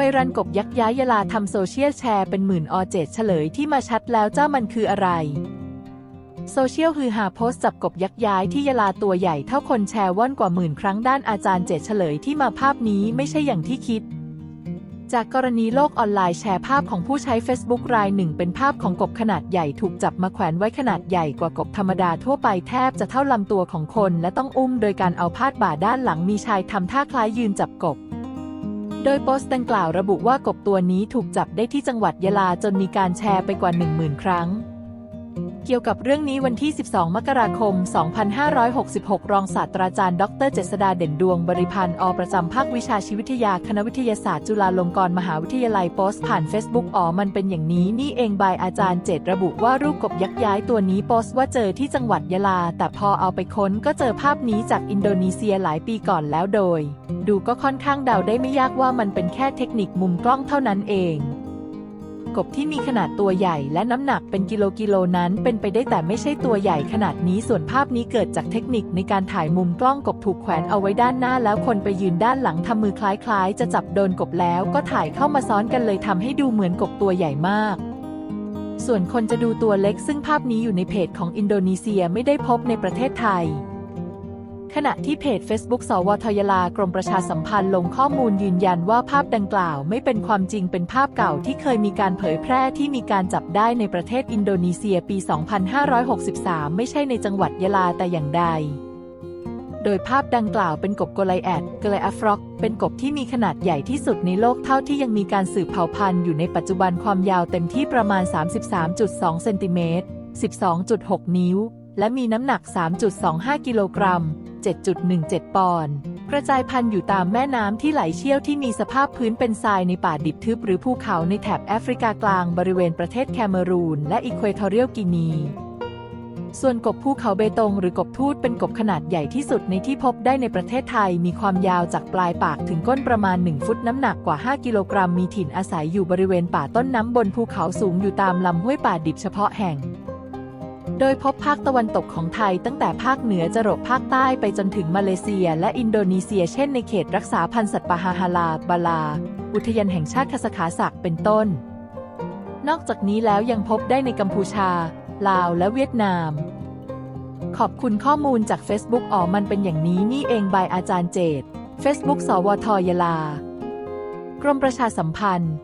วัยรันกบยักย้ายยาลาทำโซเชียลแชร์เป็นหมื่นออเจดเฉลยที่มาชัดแล้วเจ้ามันคืออะไร โซเชียลฮือหาโพสต์จับกบยักย้ายที่ยาลาตัวใหญ่เท่าคนแชร์ว่อนกว่าหมื่นครั้งด้านอาจารย์เจดเฉลยที่มาภาพนี้ไม่ใช่อย่างที่คิดจากกรณีโลกออนไลน์แชร์ภาพของผู้ใช้ Facebook รายหนึ่ง เป็นภาพของกบขนาดใหญ่ถูกจับมาแขวนไว้ขนาดใหญ่กว่ากบธรรมดาทั่วไปแทบจะเท่าลำตัวของคน และต้องอุ้มโดยการเอาพาดบ่าด้านหลังมีชายทำท่าคล้ายยืนจับกบ โดยโพสต์ดังกล่าวระบุว่ากบตัวนี้ถูกจับได้ที่จังหวัดยะลาจนมีการแชร์ไปกว่า 10,000 ครั้ง เกี่ยวกับเรื่องนี้วันที่ 12 มกราคม 2566 รองศาสตราจารย์ ดร เจษดาเด่นดวงบริพันธ์อประจำภาควิชาชีววิทยาคณะวิทยาศาสตร์จุฬาลงกรณ์มหาวิทยาลัยโพสต์ผ่าน Facebook อ๋อมันเป็นอย่างนี้นี่เองบายอาจารย์เจตระบุว่ารูปกบยักษ์ย้ายตัวนี้โพสต์ว่าเจอที่จังหวัดยะลา แต่พอเอาไปค้นก็เจอภาพนี้จากอินโดนีเซียหลายปีก่อนแล้วโดย ดูก็ค่อนข้างเดาได้ไม่ยากว่ามันเป็นแค่เทคนิคมุมกล้องเท่านั้นเอง กบที่มีขนาดตัวใหญ่และน้ำหนักเป็นกิโลกิโลนั้นเป็นไปได้แต่ไม่ใช่ตัวใหญ่ขนาดนี้ส่วนภาพนี้เกิดจากเทคนิคในการถ่ายมุมกล้องกบถูกแขวนเอาไว้ด้านหน้าแล้วคนไปยืนด้านหลังทำมือคล้ายๆ จะจับโดนกบแล้วก็ถ่ายเข้ามาซ้อนกันเลยทำให้ดูเหมือนกบตัวใหญ่มากส่วนคนจะดูตัวเล็กซึ่งภาพนี้อยู่ในเพจของอินโดนีเซียไม่ได้พบในประเทศไทย ขณะที่เพจ Facebook สวทยลากรมประชาสัมพันธ์ลงข้อมูลยืนยันว่าภาพดังกล่าวไม่เป็นความจริงเป็นภาพเก่าที่เคยมีการเผยแพร่ที่มีการจับได้ในประเทศอินโดนีเซียปี 2563 ไม่ใช่ในจังหวัดยะลาแต่อย่างใด โดยภาพดังกล่าวเป็นกบโกไลแอดเกลอาฟรอก เป็นกบที่มีขนาดใหญ่ที่สุดในโลกเท่าที่ยังมีการสืบเผ่าพันธุ์อยู่ในปัจจุบันความยาวเต็มที่ประมาณ 33.2 เซนติเมตร 12.6 นิ้ว และมีน้ำหนัก 3.25 กิโลกรัม 7.17 ปอนด์กระจายพันธุ์อยู่ตามแม่น้ำที่ไหลเชี่ยวที่มีสภาพพื้นเป็นทรายในป่าดิบทึบหรือภูเขาในแถบแอฟริกากลางบริเวณประเทศแคเมรูนและอีควอทอเรียลกินี ส่วนกบภูเขาเบตงหรือกบทูตเป็นกบขนาดใหญ่ที่สุดในที่พบได้ในประเทศไทย มีความยาวจากปลายปากถึงก้นประมาณ 1 ฟุตน้ำหนักกว่า 5 กิโลกรัมมีถิ่นอาศัยอยู่บริเวณป่าต้นน้ำบนภูเขาสูงอยู่ตามลำห้วยป่าดิบเฉพาะแห่ง โดยพบภาคตะวันตกของไทยตั้งแต่ภาคเหนือจรดภาคใต้ไปจนถึงมาเลเซียและอินโดนีเซีย เช่นในเขตรักษาพันธุ์สัตว์ป่าฮาฮาลา บาลา อุทยานแห่งชาติคาสขาศักเป็นต้น นอกจากนี้แล้วยังพบได้ในกัมพูชา ลาวและเวียดนาม ขอบคุณข้อมูลจาก Facebook อ๋อมันเป็นอย่างนี้นี่เองบายอาจารย์เจต Facebook สวทยลา กรมประชาสัมพันธ์